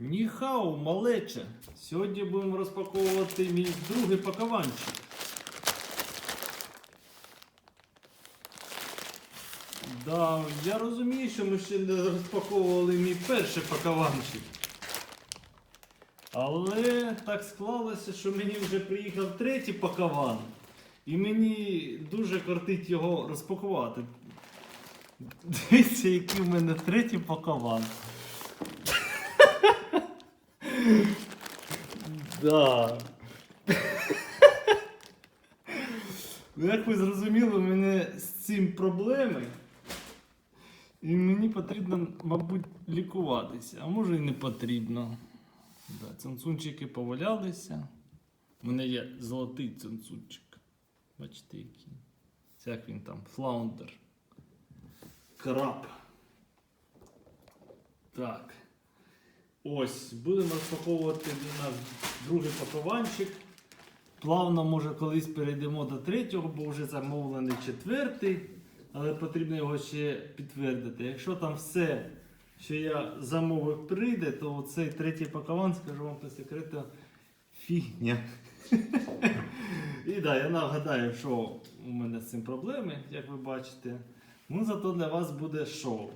Ніхау, малече. Сьогодні будемо розпаковувати мій другий пакованчик. Да, я розумію, що ми ще не розпаковували мій перший пакованчик. Але так склалося, що мені вже приїхав третій пакован. І мені дуже кортить його розпакувати. Дивіться, який в мене третій пакован. Да. Ну, Як ви зрозуміли, у мене з цим проблеми. І мені потрібно, мабуть, лікуватися, а може і не потрібно. Да, цунцунчики повалялися. У мене є золотий цунцунчик. Бачите, який. Як він там? Флаундер. Краб. Так. Ось, будемо розпаковувати нас другий пакованчик. Плавно, може, колись перейдемо до третього, бо вже замовлений четвертий, але потрібно його ще підтвердити. Якщо там все, що я замовив, прийде, то цей третій пакован, скажу вам по секрету, фігня. І так, я нагадаю, що у мене з цим проблеми, як ви бачите. Ну, зато для вас буде шоу.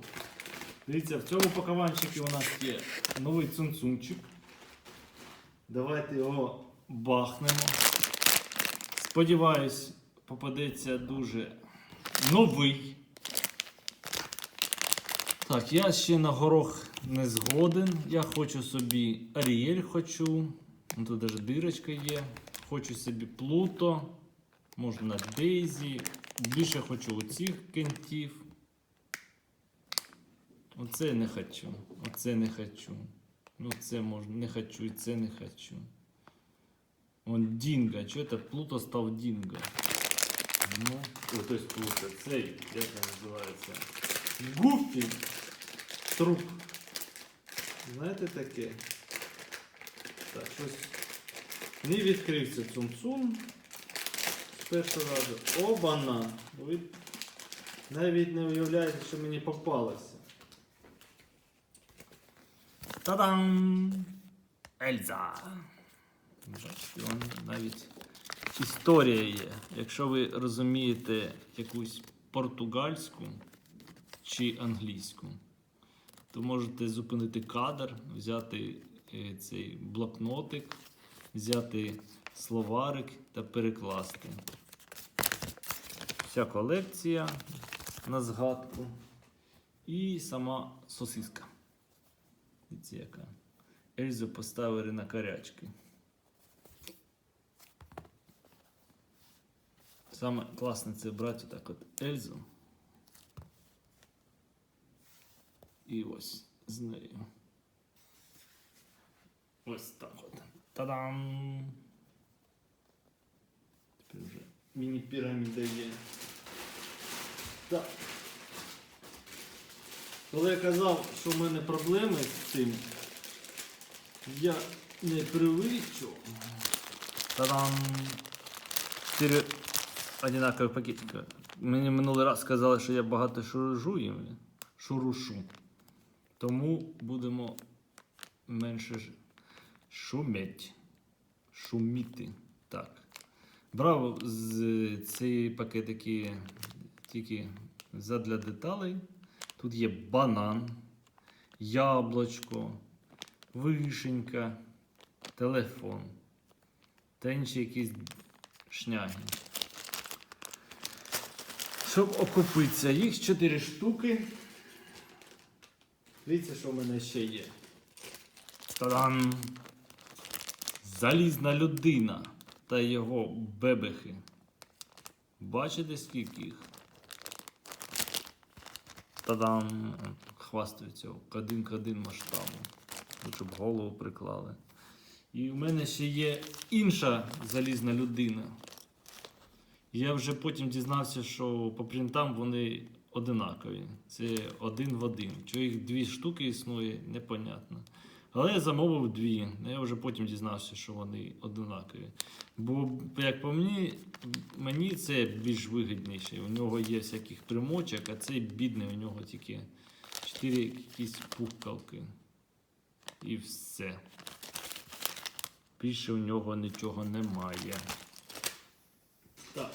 Дивіться, в цьому пакованчику у нас є новий цунцунчик. Давайте його бахнемо. Сподіваюсь, попадеться дуже новий. Так, я ще на горох не згоден. Я хочу собі Аріель хочу. Ну, Тут навіть дирочка є. Хочу собі Плуто. Можна Дейзі. Більше хочу оцих кентів. Оце не хочу. Оце не хочу. Ну це можна, не хочу, і це не хочу. Он Дінго. Чого це Плуто став Дінго? Ну, о, то есть Плуто. Цей, як він називається? Гуфі. Труп. Знаєте таке? Так, щось. Не відкрився цум-цум. З першого разу. Обана! Ви навіть не уявляєте, що мені попалося. Та-дам! Ельза! Бачите, вон навіть історія є. Якщо ви розумієте якусь португальську чи англійську, то можете зупинити кадр, взяти е, цей блокнотик, взяти словарик та перекласти. Вся колекція на згадку і сама сосиска. Дивіться, яка. Ельзу поставили на карячки. Саме класне це брати так от Ельзу. І ось з нею. Ось так от. Та-дам! Тепер вже міні-піраміда є. Так. Коли я казав, що в мене проблеми з цим, я не привичу. Та-дам! Чотири одинакові пакетики. Мені минулий раз сказали, що я багато шуружую, шурушу. Тому будемо менше шуметь. Шуміти. Так. Брав з цієї пакетики тільки задля деталей. Тут є банан, яблучко, вишенька, телефон та інші якісь шняги. Щоб окупитися, їх 4 штуки. Дивіться, що в мене ще є. Та-дам! Залізна людина та його бебехи. Бачите, скільки їх? Та-дам! Хвастаються кадин-кадин масштабу. Щоб голову приклали. І в мене ще є інша залізна людина. Я вже потім дізнався, що по принтам вони одинакові. Це один в один. Чого їх дві штуки існує, непонятно. Але я замовив дві. Я вже потім дізнався, що вони одинакові. Бо, як по мені, мені це більш вигідніше. У нього є всяких примочок, а цей бідний, у нього тільки чотири якісь пухкалки. і все. Більше у нього нічого немає. Так.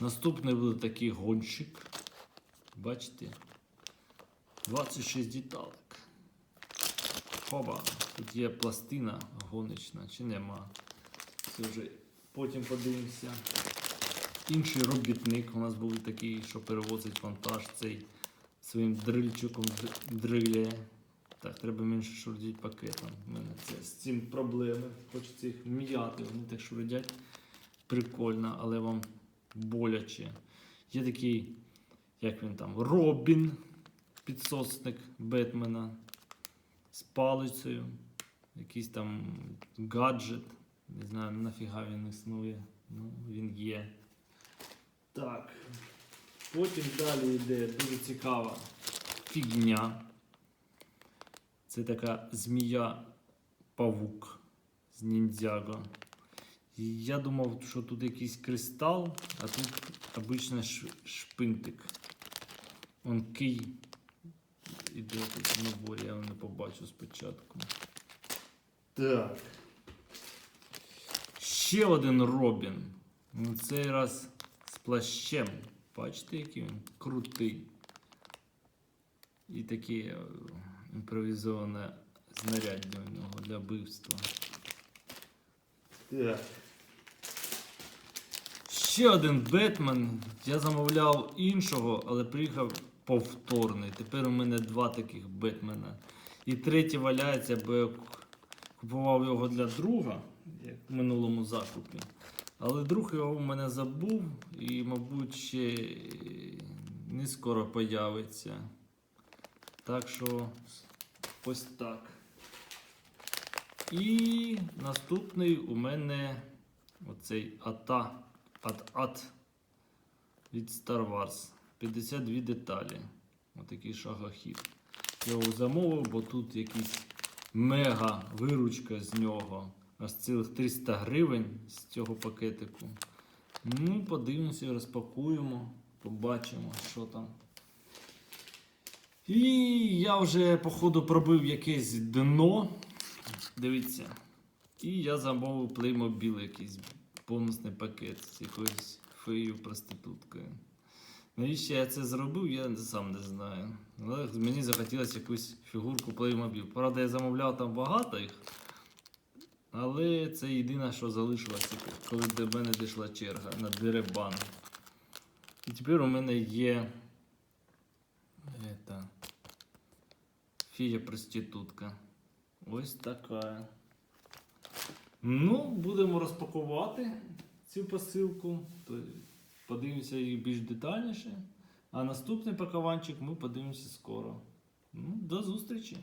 Наступний буде такий гонщик. Бачите? 26 деталек. Хоба. Тут є пластина гоночна, чи нема. Це вже потім подивимося. Інший робітник у нас був такий, що перевозить вантаж цей своїм дрильчиком дриляє. Так, треба менше шурдіть пакетом. У мене це з цим проблеми. Хочеться їх м'яти, вони так шурдять. Прикольно, але вам боляче. Є такий, як він там, Робін, підсосник Бетмена з палицею. Якийсь там гаджет. Не знаю, нафіга він існує. Ну, він є. Так. Потім далі йде дуже цікава фігня. Це така змія павук з ніндзяго. Я думав, що тут якийсь кристал, а тут обичний шпинтик. Он кий іде тут в наборі, я не побачу спочатку. Так. Ще один Робін. Ну, цей раз з плащем. Бачите, який він крутий. І таке е, імпровізоване знаряддя у нього для вбивства. Так. Ще один Бетмен. Я замовляв іншого, але приїхав повторний. Тепер у мене два таких Бетмена. І третій валяється, бо я купував його для друга, як в минулому закупі. Але друг його в мене забув і, мабуть, ще не скоро появиться. Так що ось так. І наступний у мене оцей ата ат-ат від Star Wars. 52 деталі. Отакий шагохід. Я його замовив, бо тут якийсь мега виручка з нього. Аж цілих 300 гривень з цього пакетику. Ну, подивимося, розпакуємо, побачимо, що там. І я вже, походу, пробив якесь дно. Дивіться. І я замовив Playmobil якийсь бонусний пакет з якоюсь феєю проституткою. Навіщо я це зробив, я сам не знаю. Але мені захотілося якусь фігурку Playmobil. Правда, я замовляв там багато їх. Але це єдине, що залишилося, коли до мене дійшла черга на деребан. І тепер у мене є. Это, фія проститутка. Ось така. Ну, будемо розпакувати цю посилку. Подивимося їх більш детальніше. А наступний пакованчик ми подивимося скоро. До зустрічі!